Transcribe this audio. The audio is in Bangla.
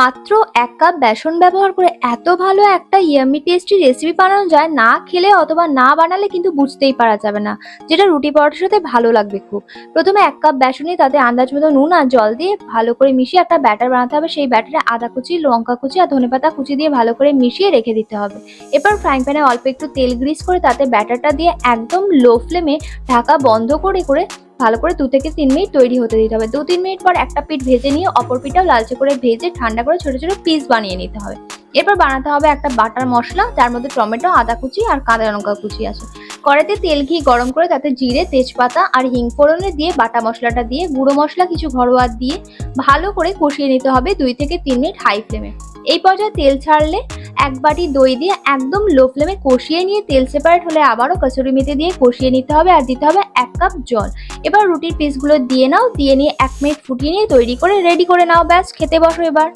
মাত্র এক কাপ বেসন ব্যবহার করে এত ভালো একটা ইয়াম্মি টেস্টি রেসিপি বানানো যায়, না খেলে অথবা না বানালে কিন্তু বুঝতেই পারা যাবে না। যেটা রুটি পরোটার সাথে ভালো লাগবে খুব। প্রথমে এক কাপ বেসন তাতে আন্দাজ মতো নুন আর জল দিয়ে ভালো করে মিশিয়ে একটা ব্যাটার বানাতে হবে। সেই ব্যাটারে আদা কুচি, লঙ্কা কুচি আর ধনেপাতা কুচি দিয়ে ভালো করে মিশিয়ে রেখে দিতে হবে। এরপর ফ্রাইং প্যানে অল্প একটু তেল গ্রিস করে তাতে ব্যাটারটা দিয়ে একদম লো ফ্লেমে ঢাকা বন্ধ করে করে ভালো করে দু থেকে তিন মিনিট তৈরি হতে দিতে হবে। দু তিন মিনিট পর একটা পিঠ ভেজে নিয়ে অপর পিঠটাও লালচে করে ভেজে ঠান্ডা করে ছোট ছোট পিস বানিয়ে নিতে হবে। এরপর বানাতে হবে একটা বাটার মশলা, যার মধ্যে টমেটো, আদা কুচি আর কাঁচা লঙ্কা কুচি আছে। কড়াইতে তেল ঘি গরম করে তাতে জিরে, তেজপাতা আর হিং ফোড়নে দিয়ে বাটা মশলাটা দিয়ে গুঁড়ো মশলা কিছু ঘরোয়া দিয়ে ভালো করে কষিয়ে নিতে হবে দুই থেকে তিন মিনিট হাই ফ্লেমে। এই পর্যায়ে তেল ছাড়লে এক বাটি দই দিয়ে একদম লো ফ্লেমে কষিয়ে নিয়ে তেল সেপারেট হলে আবারও কচুরি মেথি দিয়ে কষিয়ে নিতে হবে আর দিতে হবে এক কাপ জল। এবার রুটির পিসগুলো দিয়ে নাও, দিয়ে নিয়ে এক মিনিট ফুটিয়ে নিয়ে তৈরি করে রেডি করে নাও। ব্যাস, খেতে বসো এবার।